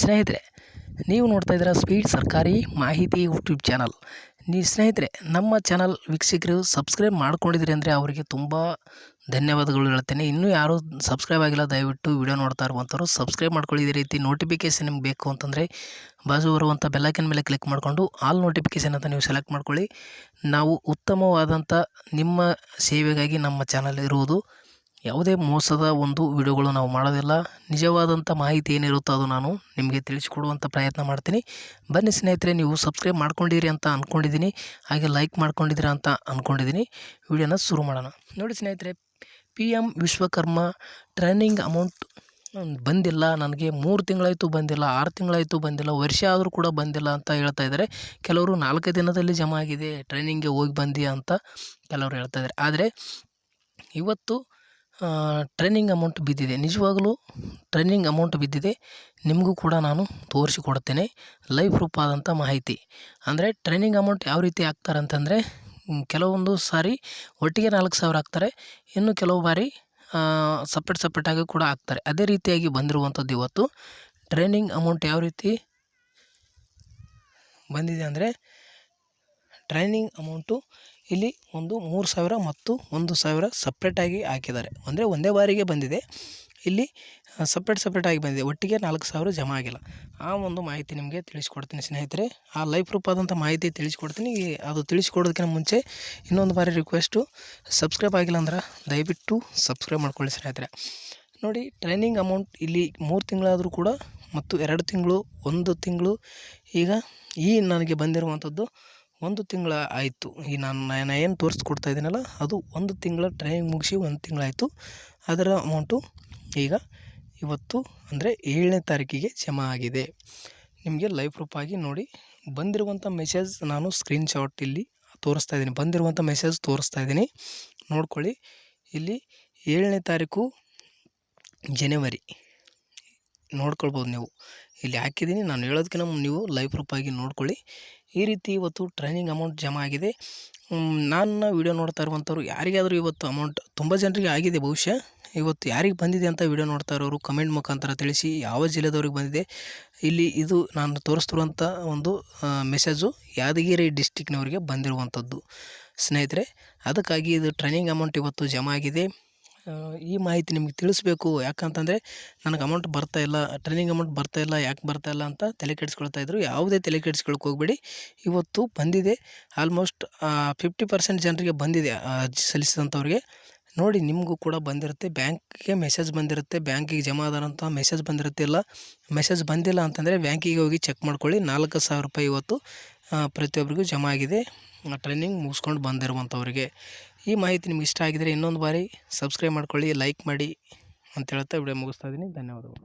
ಸ್ನೇಹಿತರೆ, ನೀವು ನೋಡ್ತಾ ಇದ್ದೀರಾ ಸ್ಪೀಡ್ ಸರ್ಕಾರಿ ಮಾಹಿತಿ ಯೂಟ್ಯೂಬ್ ಚಾನಲ್ ನೀ ಸ್ನೇಹಿತರೆ, ನಮ್ಮ ಚಾನಲ್ ವೀಕ್ಷಕರು ಸಬ್ಸ್ಕ್ರೈಬ್ ಮಾಡ್ಕೊಂಡಿದ್ದೀರಿ ಅಂದರೆ ಅವರಿಗೆ ತುಂಬ ಧನ್ಯವಾದಗಳು ಹೇಳ್ತೇನೆ. ಇನ್ನೂ ಯಾರೂ ಸಬ್ಸ್ಕ್ರೈಬ್ ಆಗಿಲ್ಲ, ದಯವಿಟ್ಟು ವಿಡಿಯೋ ನೋಡ್ತಾ ಇರುವಂಥವ್ರು ಸಬ್ಸ್ಕ್ರೈಬ್ ಮಾಡ್ಕೊಳ್ಳಿ. ಇದೇ ರೀತಿ ನೋಟಿಫಿಕೇಷನ್ ನಿಮ್ಗೆ ಬೇಕು ಅಂತಂದರೆ ಬಾಜು ಬರುವಂಥ ಬೆಲ್ಲೈಕನ್ ಮೇಲೆ ಕ್ಲಿಕ್ ಮಾಡಿಕೊಂಡು ಆಲ್ ನೋಟಿಫಿಕೇಷನ್ ಅಂತ ನೀವು ಸೆಲೆಕ್ಟ್ ಮಾಡ್ಕೊಳ್ಳಿ. ನಾವು ಉತ್ತಮವಾದಂಥ ನಿಮ್ಮ ಸೇವೆಗಾಗಿ ನಮ್ಮ ಚಾನಲ್ ಇರುವುದು ಯಾವುದೇ ಮೋಸದ ಒಂದು ವಿಡಿಯೋಗಳು ನಾವು ಮಾಡೋದಿಲ್ಲ. ನಿಜವಾದಂಥ ಮಾಹಿತಿ ಏನಿರುತ್ತೋ ಅದು ನಾನು ನಿಮಗೆ ತಿಳಿಸಿಕೊಡುವಂಥ ಪ್ರಯತ್ನ ಮಾಡ್ತೀನಿ. ಬನ್ನಿ ಸ್ನೇಹಿತರೆ, ನೀವು ಸಬ್ಸ್ಕ್ರೈಬ್ ಮಾಡ್ಕೊಂಡಿರಿ ಅಂತ ಅಂದ್ಕೊಂಡಿದ್ದೀನಿ ಹಾಗೆ ಲೈಕ್ ಮಾಡ್ಕೊಂಡಿದ್ದೀರಾ ಅಂತ ಅಂದ್ಕೊಂಡಿದ್ದೀನಿ ವಿಡಿಯೋನ ಶುರು ಮಾಡೋಣ. ನೋಡಿ ಸ್ನೇಹಿತರೆ ಪಿ ವಿಶ್ವಕರ್ಮ ಟ್ರೈನಿಂಗ್ ಅಮೌಂಟ್ ಬಂದಿಲ್ಲ, ನನಗೆ ಮೂರು ತಿಂಗಳಾಯಿತು ಬಂದಿಲ್ಲ, ಆರು ತಿಂಗಳಾಯಿತು ಬಂದಿಲ್ಲ, ವರ್ಷ ಆದರೂ ಕೂಡ ಬಂದಿಲ್ಲ ಅಂತ ಹೇಳ್ತಾ ಇದ್ದಾರೆ. ಕೆಲವರು ನಾಲ್ಕು ದಿನದಲ್ಲಿ ಜಮಾ ಆಗಿದೆ ಟ್ರೈನಿಂಗ್ಗೆ ಹೋಗಿ ಬಂದಿ ಅಂತ ಕೆಲವರು ಹೇಳ್ತಾ ಇದ್ದಾರೆ. ಆದರೆ ಇವತ್ತು ಟ್ರೈನಿಂಗ್ ಅಮೌಂಟ್ ಬಿದ್ದಿದೆ. ನಿಜವಾಗಲೂ ಟ್ರೈನಿಂಗ್ ಅಮೌಂಟ್ ಬಿದ್ದಿದೆ. ನಿಮಗೂ ಕೂಡ ನಾನು ತೋರಿಸಿಕೊಡ್ತೇನೆ. ಲೈವ್ ಪ್ರೂಫ್ ಆದಂಥ ಮಾಹಿತಿ. ಅಂದರೆ ಟ್ರೈನಿಂಗ್ ಅಮೌಂಟ್ ಯಾವ ರೀತಿ ಹಾಕ್ತಾರೆ ಅಂತಂದರೆ ಕೆಲವೊಂದು ಸಾರಿ ಒಟ್ಟಿಗೆ ನಾಲ್ಕು ಸಾವಿರ ಹಾಕ್ತಾರೆ. ಇನ್ನು ಕೆಲವು ಬಾರಿ ಸಪ್ರೇಟ್ ಸಪ್ರೇಟಾಗಿ ಕೂಡ ಹಾಕ್ತಾರೆ. ಅದೇ ರೀತಿಯಾಗಿ ಬಂದಿರುವಂಥದ್ದು ಇವತ್ತು. ಟ್ರೈನಿಂಗ್ ಅಮೌಂಟ್ ಯಾವ ರೀತಿ ಬಂದಿದೆ ಅಂದರೆ ಟ್ರೈನಿಂಗ್ ಅಮೌಂಟು ಇಲ್ಲಿ ಒಂದು ಮೂರು ಸಾವಿರ ಮತ್ತು ಒಂದು ಸಾವಿರ ಸಪ್ರೇಟಾಗಿ ಹಾಕಿದ್ದಾರೆ. ಅಂದರೆ ಒಂದೇ ಬಾರಿಗೆ ಬಂದಿದೆ. ಇಲ್ಲಿ ಸಪ್ರೇಟ್ ಸಪ್ರೇಟಾಗಿ ಬಂದಿದೆ. ಒಟ್ಟಿಗೆ ನಾಲ್ಕು ಸಾವಿರ ಜಮಾ ಆಗಿಲ್ಲ. ಆ ಒಂದು ಮಾಹಿತಿ ನಿಮಗೆ ತಿಳಿಸ್ಕೊಡ್ತೀನಿ ಸ್ನೇಹಿತರೆ. ಆ ಲೈಫ್ ಪ್ರೂಫ್ ಆದಂಥ ಮಾಹಿತಿ ತಿಳಿಸ್ಕೊಡ್ತೀನಿ. ಅದು ತಿಳಿಸ್ಕೊಡೋದಕ್ಕಿಂತ ಮುಂಚೆ ಇನ್ನೊಂದು ಬಾರಿ ರಿಕ್ವೆಸ್ಟು ಸಬ್ಸ್ಕ್ರೈಬ್ ಆಗಿಲ್ಲ ಅಂದ್ರೆ ದಯವಿಟ್ಟು ಸಬ್ಸ್ಕ್ರೈಬ್ ಮಾಡ್ಕೊಳ್ಳಿ ಸ್ನೇಹಿತರೆ. ನೋಡಿ ಟ್ರೈನಿಂಗ್ ಅಮೌಂಟ್ ಇಲ್ಲಿ ಮೂರು ತಿಂಗಳಾದರೂ ಕೂಡ ಮತ್ತು ಎರಡು ತಿಂಗಳು, ಒಂದು ತಿಂಗಳು ಈಗ ಈ ನನಗೆ ಬಂದಿರುವಂಥದ್ದು ಒಂದು ತಿಂಗಳ ಆಯಿತು. ಈ ನಾನು ನಾನು ಏನು ತೋರಿಸ್ಕೊಡ್ತಾ ಇದ್ದೀನಲ್ಲ ಅದು ಒಂದು ತಿಂಗಳ ಟ್ರೈನಿಂಗ್ ಮುಗಿಸಿ ಒಂದು ತಿಂಗಳಾಯಿತು ಅದರ ಅಮೌಂಟು ಈಗ ಇವತ್ತು ಅಂದರೆ ಏಳನೇ ತಾರೀಕಿಗೆ ಜಮಾ ಆಗಿದೆ. ನಿಮಗೆ ಲೈವ್ ಪ್ರೂಫ್ ಆಗಿ ನೋಡಿ ಬಂದಿರುವಂಥ ಮೆಸೇಜ್ ನಾನು ಸ್ಕ್ರೀನ್ ಶಾಟ್ ಇಲ್ಲಿ ತೋರಿಸ್ತಾ ಇದ್ದೀನಿ ಬಂದಿರುವಂಥ ಮೆಸೇಜ್ ತೋರಿಸ್ತಾ ಇದ್ದೀನಿ ನೋಡ್ಕೊಳ್ಳಿ. ಇಲ್ಲಿ ಏಳನೇ ತಾರೀಕು ಜನವರಿ ನೋಡ್ಕೊಳ್ಬೋದು ನೀವು. ಇಲ್ಲಿ ಹಾಕಿದ್ದೀನಿ ನಾನು ಹೇಳೋದಕ್ಕಿಂತ ನೀವು ಲೈವ್ ಪ್ರೂಫ್ ಆಗಿ ನೋಡ್ಕೊಳ್ಳಿ. ಈ ರೀತಿ ಇವತ್ತು ಟ್ರೈನಿಂಗ್ ಅಮೌಂಟ್ ಜಮಾ ಆಗಿದೆ. ನನ್ನ ವೀಡಿಯೋ ನೋಡ್ತಾ ಇರುವಂಥವ್ರು ಯಾರಿಗಾದರೂ ಇವತ್ತು ಅಮೌಂಟ್ ತುಂಬ ಜನರಿಗೆ ಆಗಿದೆ ಬಹುಶಃ ಇವತ್ತು ಯಾರಿಗೆ ಬಂದಿದೆ ಅಂತ ವಿಡಿಯೋ ನೋಡ್ತಾ ಇರೋರು ಕಮೆಂಟ್ ಮುಖಾಂತರ ತಿಳಿಸಿ ಯಾವ ಜಿಲ್ಲೆದವ್ರಿಗೆ ಬಂದಿದೆ. ಇಲ್ಲಿ ಇದು ನಾನು ತೋರಿಸ್ತಿರುವಂಥ ಒಂದು ಮೆಸೇಜು ಯಾದಗಿರಿ ಡಿಸ್ಟಿಕ್ನವರಿಗೆ ಬಂದಿರುವಂಥದ್ದು ಸ್ನೇಹಿತರೆ, ಅದಕ್ಕಾಗಿ ಇದು ಟ್ರೈನಿಂಗ್ ಅಮೌಂಟ್ ಇವತ್ತು ಜಮಾ ಆಗಿದೆ. ಈ ಮಾಹಿತಿ ನಿಮಗೆ ತಿಳಿಸ್ಬೇಕು. ಯಾಕಂತಂದರೆ ನನಗೆ ಅಮೌಂಟ್ ಬರ್ತಾ ಇಲ್ಲ ಟ್ರೈನಿಂಗ್ ಅಮೌಂಟ್ ಬರ್ತಾ ಇಲ್ಲ, ಯಾಕೆ ಬರ್ತಾ ಇಲ್ಲ ಅಂತ ತಲೆ ಕೆಡಿಸ್ಕೊಳ್ತಾ ಇದ್ರು. ಯಾವುದೇ ತಲೆ ಕೆಡಿಸ್ಕೊಳಕ್ಕೆ ಹೋಗಬೇಡಿ. ಇವತ್ತು ಬಂದಿದೆ ಆಲ್ಮೋಸ್ಟ್ ಫಿಫ್ಟಿ ಪರ್ಸೆಂಟ್ ಜನರಿಗೆ ಬಂದಿದೆ ಅರ್ಜಿ ಸಲ್ಲಿಸಿದಂಥವ್ರಿಗೆ. ನೋಡಿ, ನಿಮಗೂ ಕೂಡ ಬಂದಿರುತ್ತೆ. ಬ್ಯಾಂಕ್ಗೆ ಮೆಸೇಜ್ ಬಂದಿರುತ್ತೆ. ಬ್ಯಾಂಕಿಗೆ ಜಮಾ ಆದಂಥ ಮೆಸೇಜ್ ಬಂದಿರುತ್ತೆ. ಇಲ್ಲ ಮೆಸೇಜ್ ಬಂದಿಲ್ಲ ಅಂತಂದರೆ ಬ್ಯಾಂಕಿಗೆ ಹೋಗಿ ಚೆಕ್ ಮಾಡ್ಕೊಳ್ಳಿ. ನಾಲ್ಕು ಸಾವಿರ ರೂಪಾಯಿ ಇವತ್ತು ಪ್ರತಿಯೊಬ್ಬರಿಗೂ ಜಮಾ ಆಗಿದೆ. ಟ್ರೈನಿಂಗ್ ಮುಗಿಸ್ಕೊಂಡು ಬಂದಿರುವಂಥವ್ರಿಗೆ. ಈ ಮಾಹಿತಿ ನಿಮ್ಗೆ ಇಷ್ಟ ಆಗಿದರೆ ಇನ್ನೊಂದು ಬಾರಿ ಸಬ್ಸ್ಕ್ರೈಬ್ ಮಾಡ್ಕೊಳ್ಳಿ ಲೈಕ್ ಮಾಡಿ ಅಂತ ಹೇಳ್ತಾ ವಿಡಿಯೋ ಮುಗಿಸ್ತಾ ಇದ್ದೀನಿ. ಧನ್ಯವಾದಗಳು.